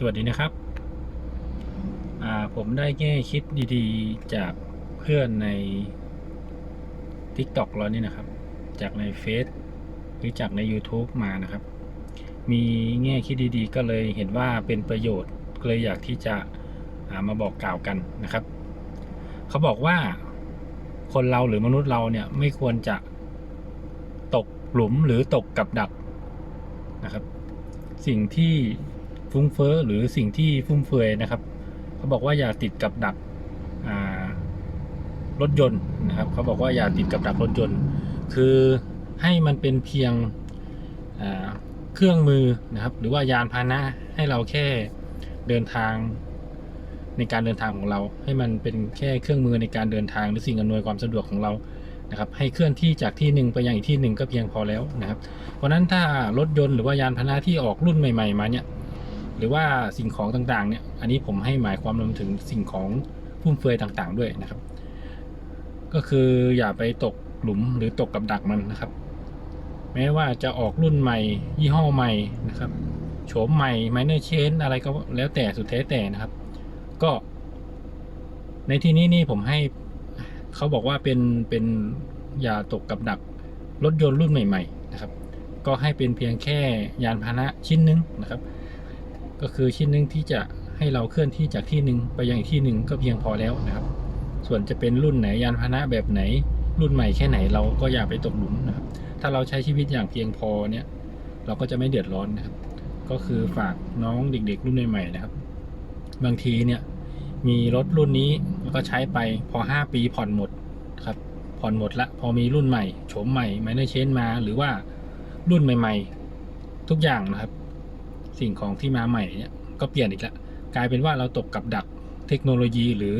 สวัสดีนะครับ ผมได้แง่คิดดีๆ จากเพื่อนใน TikTok เรานี่นะครับ จากในเฟซหรือจากใน YouTube มานะครับ มีแง่คิดดีๆ ก็เลยเห็นว่าเป็นประโยชน์เลยอยากที่จะามาบอกกล่าวกันนะครับ เขาบอกว่าคนเราหรือมนุษย์เราเนี่ยไม่ควรจะตกหลุมหรือตกกับดักนะครับ สิ่งที่ ฟุ้งเฟ้อหรือสิ่งที่ฟุ่มเฟือยนะครับ เขาบอกว่าอย่าติดกับดักรถยนต์นะครับ เขาบอกว่าอย่าติดกับดักรถยนต์ คือให้มันเป็นเพียงเครื่องมือนะครับ หรือว่ายานพาหนะให้เราแค่เดินทางในการเดินทางของเรา ให้มันเป็นแค่เครื่องมือในการเดินทางหรือสิ่งอำนวยความสะดวกของเรานะครับให้เคลื่อนที่จากที่หนึ่งไปยังอีกที่หนึ่งก็เพียงพอแล้วนะครับ เพราะนั้นถ้ารถยนต์หรือว่ายานพาหนะที่ออกรุ่นใหม่ๆมาเนี่ย หรือว่าสิ่งของต่างๆเนี่ยอันนี้ผมให้หมายความรวมถึงสิ่งของฟุ่มเฟือยต่างๆด้วยนะครับ ก็คืออย่าไปตกหลุมหรือตกกับดักมันนะครับ แม้ว่าจะออกรุ่นใหม่ ยี่ห้อใหม่นะครับโฉมใหม่ minor change อะไรก็แล้วแต่สุดแท้แต่นะครับ ก็ ในที่นี้นี่ผมให้เขาบอกว่าเป็นเป็นอย่าตกกับดักรถยนต์รุ่นใหม่ ๆ นะครับ ก็ให้เป็นเพียงแค่ยานพาหนะชิ้นหนึงนะครับ ก็คือชิ้นหนึ่งที่จะให้เราเคลื่อนที่จากที่หนึ่งไปยังอีกที่หนึ่งก็เพียงพอแล้วนะครับ ส่วนจะเป็นรุ่นไหนยานพาหนะแบบไหน รุ่นใหม่แค่ไหนเราก็อย่าไปตกหลุมนะครับ ถ้าเราใช้ชีวิตอย่างเพียงพอเนี่ย เราก็จะไม่เดือดร้อนนะครับ ก็คือฝากน้องเด็ก ๆ รุ่นใหม่ๆนะครับ บางทีเนี่ยมีรถรุ่นนี้แล้วก็ใช้ไปพอ 5 ปีผ่อนหมดครับผ่อนหมดละพอมีรุ่นใหม่โฉมใหม่ไม่ได้เชนมาหรือว่ารุ่นใหม่ ๆ ทุกอย่างนะครับ สิ่งของที่มาใหม่เนี่ยก็เปลี่ยนอีกแล้วกลายเป็นว่าเราตกกับดักเทคโนโลยีหรือ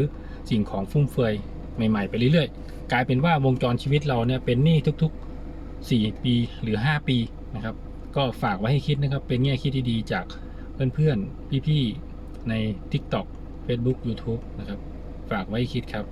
สิ่งของฟุ่มเฟือยใหม่ ๆ ไปเรื่อยๆ กลายเป็นว่าวงจรชีวิตเราเนี่ยเป็นหนี้ทุกๆ 4 ปีหรือ 5 ปีนะครับ ก็ฝากไว้ให้คิดนะครับ เป็นแง่คิดที่ดีจากเพื่อนๆ พี่ๆ ใน TikTok Facebook YouTube นะครับ ฝากไว้คิดครับ